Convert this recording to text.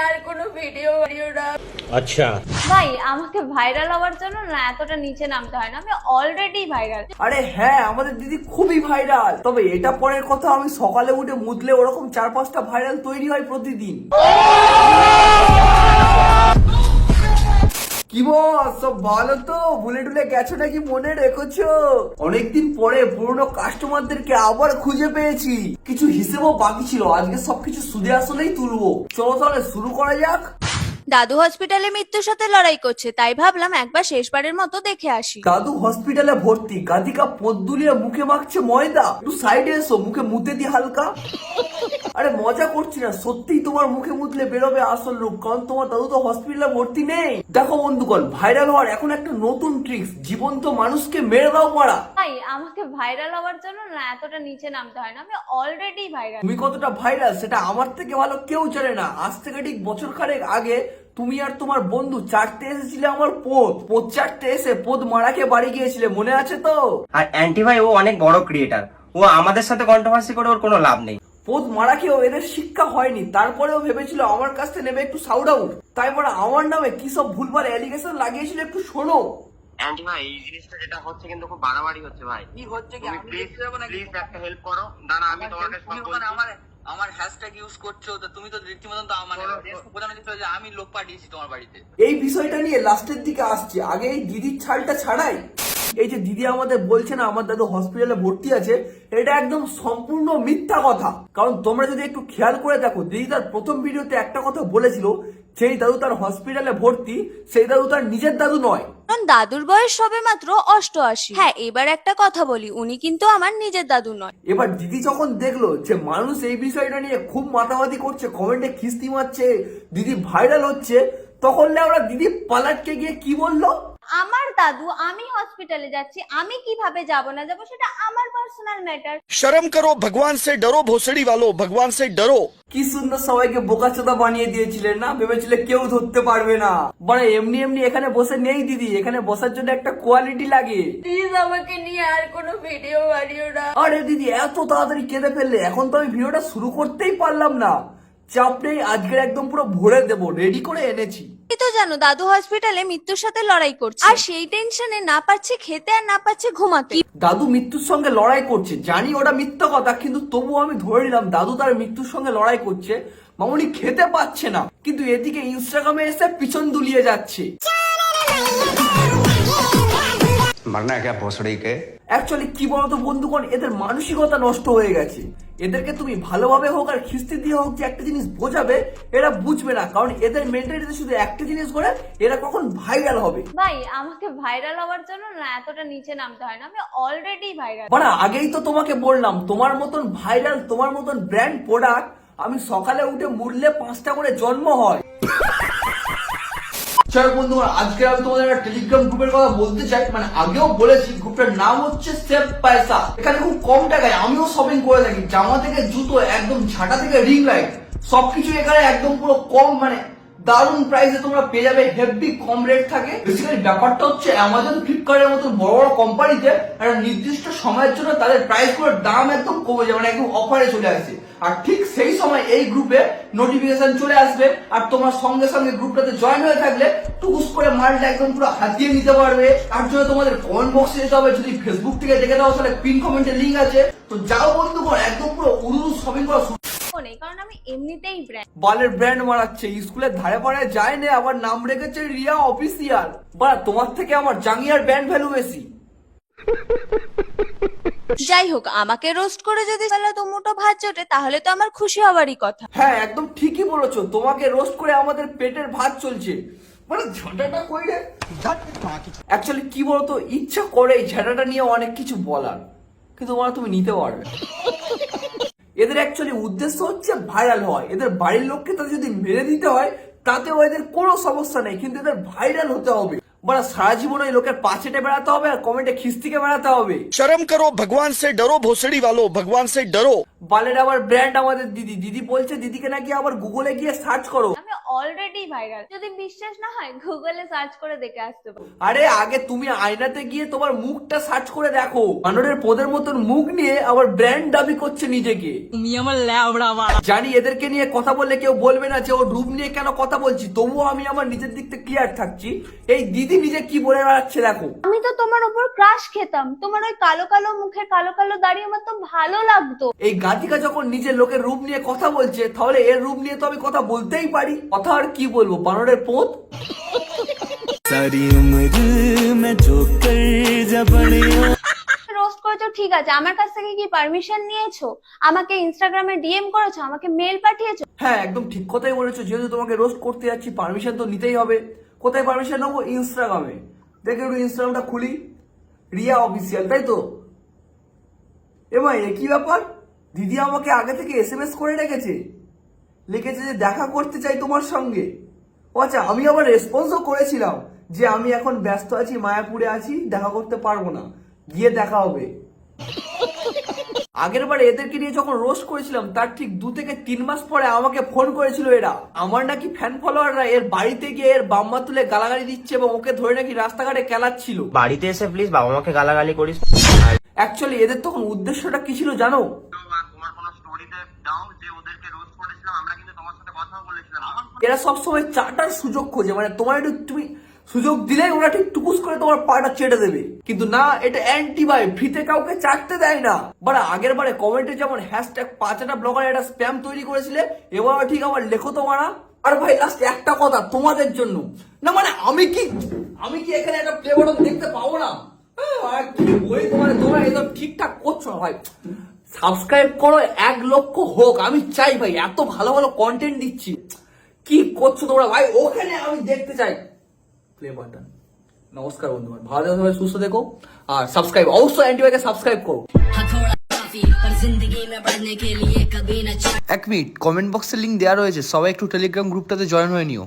আর কোনো ভিডিও আচ্ছা। ভাই আমাকে ভাইরাল হওয়ার জন্য না এতটা নিচে নামতে হয় না। আমি অলরেডি ভাইরাল আরে হ্যাঁ আমাদের দিদি খুবই ভাইরাল তবে এটা পরের কথা আমি সকালে উঠে মুদলে ওরকম চার পাঁচটা ভাইরাল তৈরি হয় প্রতিদিন। কি বস সব ভালো তো? ভুলে টুলে গেছো নাকি মনে রেখেছো? অনেকদিন পরে পুরনো কাস্টমারদেরকে আবার খুঁজে পেয়েছি। কিছু হিসেবও বাকি ছিল আজকে সবকিছু সুদে আসলেই তুলবো। চলো তাহলে শুরু করা যাক। দাদু হসপিটালে মৃত্যুর সাথে লড়াই করছে তাই ভাবলাম একবার শেষবারের মতো দেখে আসি। দাদু হসপিটালে ভর্তি গাদিকা পদ্দুলিয়া মুখে মাখছে ময়দা। একটু সাইডে এসো মুখে মুতে দি হালকা। আরে মজা করছি না সত্যিই তোমার মুখে মুতলে বেরোবে আসল রূপ কারণ তোমার দাদু তো হসপিটালে ভর্তি নেই। দেখো বন্ধুগণ ভাইরাল হওয়ার এখন একটা নতুন ট্রিক্স জীবন্ত মানুষকে মেরে দাও মারা। ভাই আমাকে ভাইরাল হওয়ার জন্য না এতটা নিচে নামতে হয় না আমি অলরেডি ভাইরাল তুমি কতটা ভাইরাল সেটা আমার থেকে ভালো কেউ জানে না। আজ থেকে ঠিক বছর খানেক আগে তুমি আর তোমার বন্ধু চারটে এসেছিলে আমার পোদ পোদ চারটে এসে পোদ মারাকে বাড়ি গিয়েছিলে মনে আছে তো? আর অ্যান্টি ভাই ও অনেক বড় ক্রিয়েটার ও আমাদের সাথে কন্ট্রোভার্সি করে ওর কোনো লাভ নেই। পোদ মারা খেয়েও এদের শিক্ষা হয়নি। তারপরেও ভেবেছিল আমার কাছ থেকে নেবে একটু সাউড আউট তাই বলে আমার নামে কি সব ভুলভাল অ্যালিগেশন লাগিয়েছিল একটু শোনো। অ্যান্টি ভাই এই জিনিসটা যেটা হচ্ছে কিন্তু খুব বাড়াবাড়ি হচ্ছে ভাই। কি হচ্ছে কি? আমি প্লিজ দেখতে যাব নাকি? প্লিজ একটা হেল্প করো। দাঁড়া আমি তোমাকে সব বলছি। আমার আমার হ্যাশট্যাগ ইউজ করছ তো তুমি তো রীতিমতন তো হচ্ছে যে আমি লোক পাঠিয়েছি তোমার বাড়িতে। এই বিষয়টা নিয়ে লাস্টের দিকে আসছে। আগে এই দিদির ছালটা ছাড়াই। এই যে দিদি আমাদের বলছে না আমার দাদু হসপিটালে ভর্তি আছে এটা একদম সম্পূর্ণ মিথ্যা কথা। কারণ তোমরা যদি একটু খেয়াল করে দেখো দিদি তার প্রথম ভিডিওতে একটা কথা বলেছিল সেই দাদু তার হসপিটালে ভর্তি সেই দাদু তার নিজের দাদু নয়। কারণ দাদুর বয়স সবে মাত্র অষ্টআশি। হ্যাঁ এবার একটা কথা বলি উনি কিন্তু আমার নিজের দাদু নয়। এবার দিদি যখন দেখল যে মানুষ এই বিষয়টা নিয়ে খুব মাতামাতি করছে কমেন্টে খিস্তি মারছে দিদি ভাইরাল হচ্ছে তখন ওরা দিদি পালাটকে গিয়ে কি বলল? আমার দাদু আমি হসপিটালে যাচ্ছি আমি কীভাবে যাব না যাব সেটা আমার পার্সোনাল ম্যাটার শরম করো ভগবান সে ডরো ভোসড়ি ভালো ভগবান সে ডরো। কি সুন্দর সবাইকে বোকাচোদা বানিয়ে দিয়েছিলেন না? ভেবেছিলে কেউ ধরতে পারবে না। মানে এমনি এমনি এখানে বসে নেই দিদি এখানে বসার জন্য একটা কোয়ালিটি লাগে। প্লিজ আমাকে নিয়ে আর কোনো ভিডিও বানিও না। আরে দিদি এত তাড়াতাড়ি কেঁদে ফেললে এখন তো আমি ভিডিওটা শুরু করতেই পারলাম না। চাপ নেই আজকের একদম পুরো ভরে দেবো রেডি করে এনেছি। তো জানো দাদু হসপিটালে মৃত্যুর সাথে লড়াই করছে। আর সেই টেনশনে না পাচ্ছে খেতে আর না পাচ্ছে ঘুমাতে। দাদু মৃত্যুর সঙ্গে লড়াই করছে জানি ওটা মিথ্যা কথা কিন্তু তবুও আমি ধরে নিলাম দাদু তার মৃত্যুর সঙ্গে লড়াই করছে মামুনি খেতে পাচ্ছে না। কিন্তু এদিকে ইনস্টাগ্রামে এসে পিছন দুলিয়ে যাচ্ছে। মারনা ক্যা ভোসড়িকে অ্যাকচুয়ালি কি বলতো বন্ধুগণ এদের মানসিকতা নষ্ট হয়ে গেছে। এদেরকে তুমি ভালোভাবে হোক আর খিস্তি দিয়ে হোক যে একটা জিনিস বোঝাবে এরা বুঝবে না। কারণ এদের মেন্টালিটিতে শুধু একটা জিনিস করে এরা কখন ভাইরাল হবে। ভাই আমাকে ভাইরাল হওয়ার জন্য না এতটা নিচে নামতে হয় না। আমি অলরেডি ভাইরাল মানে আগেই তো তোমাকে বললাম তোমার মতন ভাইরাল তোমার মতন ব্র্যান্ড প্রোডাক্ট আমি সকালে উঠে মুড়লে পাঁচটা করে জন্ম হয়। চলো বন্ধুরা আজকে আমি তোমাদের একটা টেলিগ্রাম গ্রুপের কথা বলতে চাই। মানে আগেও বলেছি গ্রুপটার নাম হচ্ছে সেভ পয়সা এখানে খুব কম টাকায় আমিও শপিং করে থাকি। জামা থেকে জুতো একদম ঝাঁটা থেকে রিং লাইট সবকিছু এখানে একদম পুরো কম মানে দারুণ প্রাইসে তোমরা পেয়ে যাবে। হেভি কম রেট থাকে। বেসিক্যালি ব্যাপারটা হচ্ছে অ্যামাজন ফ্লিপকার্টের মতো বড় বড় কোম্পানিতে একটা নির্দিষ্ট সময়ের জন্য তাদের প্রাইসগুলোর দাম একদম কমে যায় মানে একদম অফারে চলে আসে। আর ঠিক সেই সময় এই গ্রুপে নোটিফিকেশন চলে আসবে আর তোমার সঙ্গে সঙ্গে গ্রুপটাতে জয়েন হয়ে থাকলে টুকুস করে মালটা একদম পুরো হাতিয়ে নিতে পারবে। তার জন্য তোমাদের কমেন্ট বক্সে যেতে হবে। যদি ফেসবুক থেকে দেখে দাও তাহলে পিন কমেন্টের লিঙ্ক আছে। তো যাও বন্ধুগণ একদম পুরো উরু শপিং করা শুরু। নেই কারণ আমি এমনিতেই ব্র্যান্ড বালের ব্র্যান্ড মারাচ্ছে। স্কুলের ধারে যায় না আবার নাম রেখেছে রিয়া অফিসিয়াল বা তোমার থেকে আমার জাঙ্গিয়ার ব্র্যান্ড ভ্যালু বেশি। যাই হোক আমাকে রোস্ট করে যদি তাহলে তো ভাত জোটে, তাহলে তো আমার খুশি হওয়ারই কথা। হ্যাঁ একদম ঠিকই বলেছ। তোমাকে রোস্ট করে আমাদের পেটের ভাত চলছে। মানে ঝাঁটাটা কই রে? অ্যাকচুয়ালি কি বলতো, ইচ্ছা করে ঝাঁটাটা নিয়ে অনেক কিছু বলার, কিন্তু তোমার তুমি নিতে পারবে এদের অ্যাকচুয়ালি উদ্দেশ্য হচ্ছে ভাইরাল হয় এদের বাড়ির লোককে তাদের যদি মেরে দিতে হয়, তাতেও এদের কোনো সমস্যা নেই, কিন্তু এদের ভাইরাল হতে হবে। বড় সারা জীবন ওই লোকের পাশেটে বেড়াতে হবে আর কমেন্টে খিস্তিকে বেড়াতে হবে। শরম করো ভগবান সে ডরো ভোসড়ি ভালো ভগবান সে ডরো। বালের আবার ব্র্যান্ড আমাদের দিদি। দিদি বলছে দিদিকে নাকি আবার গুগলে গিয়ে সার্চ করো। অলরেডি ভাইরাল যদি বিশ্বাস না হয় গুগলে সার্চ করে দেখে আসতে পারো। আরে আগে তুমি আয়নাতে গিয়ে তোমার মুখটা সার্চ করে দেখো। বানরের পদের মতন মুখ নিয়ে আবার ব্র্যান্ড দাবি করছে নিজেকে। তুমি আমার ল্যাবড়া জানি এদেরকে নিয়ে কথা বললে কেউ বলবে না যে ও রূপ নিয়ে কেন কথা বলছি তবুও আমি আমার নিজের দিক থেকে ক্লিয়ার থাকছি। এই দিদি নিজে কি বলে বেড়াচ্ছে দেখো। আমি তো তোমার উপর ক্রাশ খেতাম। তোমার ওই কালো কালো মুখে কালো কালো দাড়ি আমার তো ভালো লাগতো। এই গাধিকা যখন নিজের লোকের রূপ নিয়ে কথা বলছে তাহলে এর রূপ নিয়ে তো আমি কথা বলতেই পারি। কথা আর কি বলব? বানরের পোত? রোস্ট করেছ ঠিক আছে। আমার কাছ থেকে কি পারমিশন নিয়েছো? আমাকে ইনস্টাগ্রামে ডিএম করেছ? আমাকে মেল পাঠিয়েছো? হ্যাঁ একদম ঠিক কথাই বলেছ। যেহেতু তোমাকে রোস্ট করতে যাচ্ছি পারমিশন তো নিতেই হবে। কোথায় পারমিশন নেব? ইনস্টাগ্রামে দেখে একটু ইনস্টাগ্রামটা খুলি। রিয়া অফিসিয়াল তাই তো? এবার একই ব্যাপার? দিদি আমাকে আগে থেকে এস এম এস করে রেখেছে। লিখেছে যে দেখা করতে চাই তোমার সঙ্গে। ও আচ্ছা আমি আবার রেসপন্সও করেছিলাম যে আমি এখন ব্যস্ত আছি মায়াপুরে আছি দেখা করতে পারব না। গিয়ে দেখা হবে। আগের বার এদেরকে নিয়ে যখন রোস্ট করেছিলাম তার ঠিক দু থেকে তিন মাস পরে আমাকে ফোন করেছিল এরা। আমার নাকি ফ্যান ফলোয়াররা এর বাড়িতে গিয়ে এর বাম্মা তুলে গালাগালি দিচ্ছে এবং ওকে ধরে নাকি রাস্তাঘাটে কেলাচ্ছিল। বাড়িতে এসে প্লিজ বাবা মাকে গালাগালি করিস। অ্যাকচুয়ালি এদের তখন উদ্দেশ্যটা কি ছিল জানো? এরা সবসময় চাটার সুযোগ খোঁজে মানে তোমার একটু তুমি সুযোগ দিলেই ওরা ঠিক টুকুস করে তোমার পাটা চেটে দেবে। কিন্তু না, এটা অ্যান্টি বাই ফ্রিতে কাউকে চাটতে দেয় না। বারা আগের বারে কমেন্টে যেমন হ্যাশট্যাগ পাঁচটা ব্লগার একটা স্প্যাম তৈরি করেছিলে, এবার ঠিক আমার লেখো তোমারা। আর ভাই লাস্ট একটা কথা তোমাদের জন্য। না মানে আমি কি আমি কি এখানে একটা প্লে বাটন দেখতে পাবো না? আর কি বই তোমার, তোমরা একদম ঠিকঠাক করছ না ভাই? সাবস্ক্রাইব করো এক লক্ষ হোক, আমি চাই ভাই, এত ভালো ভালো কন্টেন্ট দিচ্ছি। কি করছ তোমরা ভাই? ওখানে আমি দেখতে চাই। প্লে বাটন নমস্কার বন্ধুগণ ভালো থেকো সবাই, সুস্থ দেখো আর সাবস্ক্রাইব অবশ্যই অ্যান্টিবায়োকে সাবস্ক্রাইব করো। এক মিনিট কমেন্ট বক্সে লিঙ্ক দেওয়া রয়েছে। সবাই একটু টেলিগ্রাম গ্রুপটাতে জয়েন হয়ে নিও।